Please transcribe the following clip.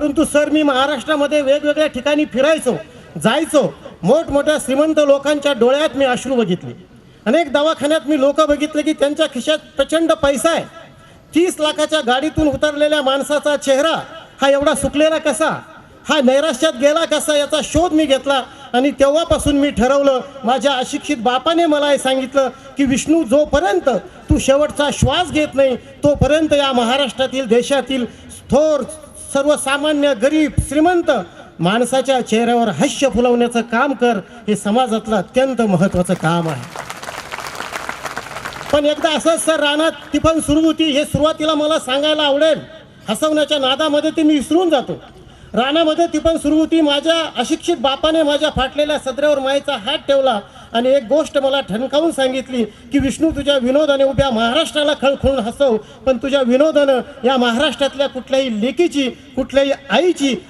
परंतु सर मी महाराष्ट्रामध्ये वेगवेगळ्या ठिकाणी फिरायचो जायचो. मोठमोठ्या श्रीमंत लोकांच्या डोळ्यात मी अश्रू बघितले. अनेक दवाखान्यात मी लोक बघितले की त्यांच्या खिशात प्रचंड पैसा आहे. तीस लाखाच्या गाडीतून उतरलेल्या माणसाचा चेहरा हा एवढा सुकलेला कसा? हा नैराश्यात गेला कसा? याचा शोध मी घेतला आणि तेव्हापासून मी ठरवलं माझ्या अशिक्षित बापाने मला हे सांगितलं की विष्णू जोपर्यंत तू शेवटचा श्वास घेत नाही तोपर्यंत या महाराष्ट्रातील देशातील थोर सर्वसामान्य गरीब श्रीमंत माणसाच्या चेहऱ्यावर हास्य फुलवण्याचं काम कर हे समाजातलं अत्यंत महत्त्वाचं काम आहे. पण एकदा असंच सर रानात टिफन सुरू होती हे सुरुवातीला मला सांगायला आवडेल. हसवण्याच्या नादामध्ये ते मी विसरून जातो. रानामध्ये टिफन सुरू होती माझ्या अशिक्षित बापाने माझ्या फाटलेल्या सदऱ्यावर मायेचा हात ठेवला. आणि एक गोष्ट मला ठणकावून सांगितली की विष्णू तुझ्या विनोदाने उभ्या महाराष्ट्राला खळखळून हसव पण तुझ्या विनोदानं या महाराष्ट्रातल्या कुठल्याही लेकीची कुठल्याही आईची